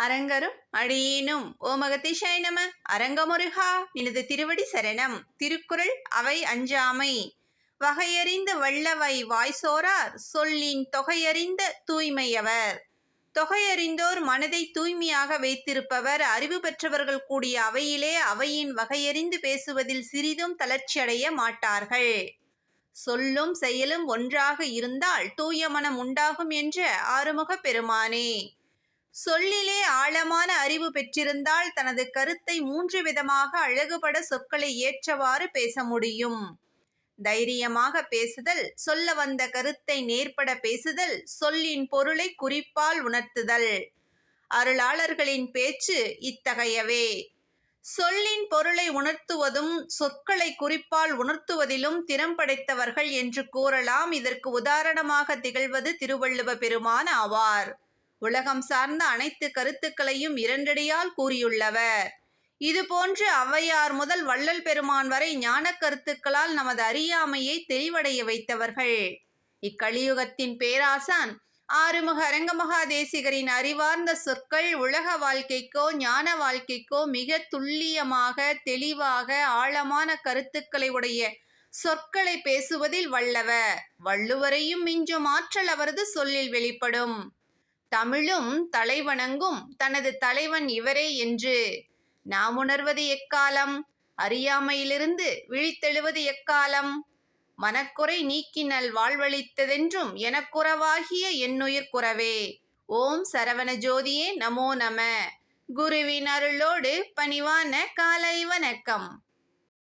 அரங்கரும் அடியேனும். ஓமகதிஷாய நம. அரங்கமுருகா நினது திருவடி சரணம். திருக்குறள் அவை அஞ்சாமை. வகையறிந்த வல்லவை வாய்சோரார் சொல்லின் தொகையறிந்த தூய்மையவர். தொகையறிந்தோர் மனதை தூய்மையாக வைத்திருப்பவர். அறிவு பெற்றவர்கள் கூடிய அவையிலே அவையின் வகையறிந்து பேசுவதில் சிறிதும் தளர்ச்சியடைய மாட்டார்கள். சொல்லும் செயலும் ஒன்றாக இருந்தால் தூய மனம் உண்டாகும் என்ற ஆறுமுக பெருமானே. சொல்லிலே ஆழமான அறிவு பெற்றிருந்தால் தனது கருத்தை மூன்று விதமாக அழகுபட சொற்களை ஏற்றவாறு பேச முடியும். தைரியமாக பேசுதல் சொல்ல வந்த கருத்தை நேர்பட பேசுதல் சொல்லின் பொருளை குறிப்பால் உணர்த்துதல். அருளாளர்களின் பேச்சு இத்தகையவே. சொல்லின் பொருளை உணர்த்துவதும் சொற்களை குறிப்பால் உணர்த்துவதிலும் திறம் படைத்தவர்கள் என்று கூறலாம். இதற்கு உதாரணமாக திகழ்வது திருவள்ளுவ பெருமான் ஆவார். உலகம் சார்ந்த அனைத்து கருத்துக்களையும் இரண்டடியால் கூறியுள்ளவர். இது போன்று ஔவையார் முதல் வள்ளல் பெருமான் வரை ஞான கருத்துக்களால் நமது அறியாமையை தெளிவடைய வைத்தவர்கள். இக்கலியுகத்தின் பேராசான் ஆறுமுக அரங்கமகா தேசிகரின் அறிவார்ந்த சொற்கள் உலக வாழ்க்கைக்கோ ஞான வாழ்க்கைக்கோ மிக துல்லியமாக தெளிவாக ஆழமான கருத்துக்களை உடைய சொற்களை பேசுவதில் வல்லவர். வள்ளுவரையும் மிஞ்சும் ஆற்றல் அவரது சொல்லில் வெளிப்படும். தமிழும் தலைவணங்கும் தனது தலைவன் இவரே என்று. நாம் உணர்வது எக்காலம்? அறியாமையிலிருந்து விழித்தெழுவது எக்காலம்? மனக்குறை நீக்கினல் வாழ்வழித்ததென்றும் எனக்குறவாகிய என்னுயிர் குறவே. ஓம் சரவண ஜோதியே நமோ நம. குருவின் அருளோடு பணிவான காலை வணக்கம்.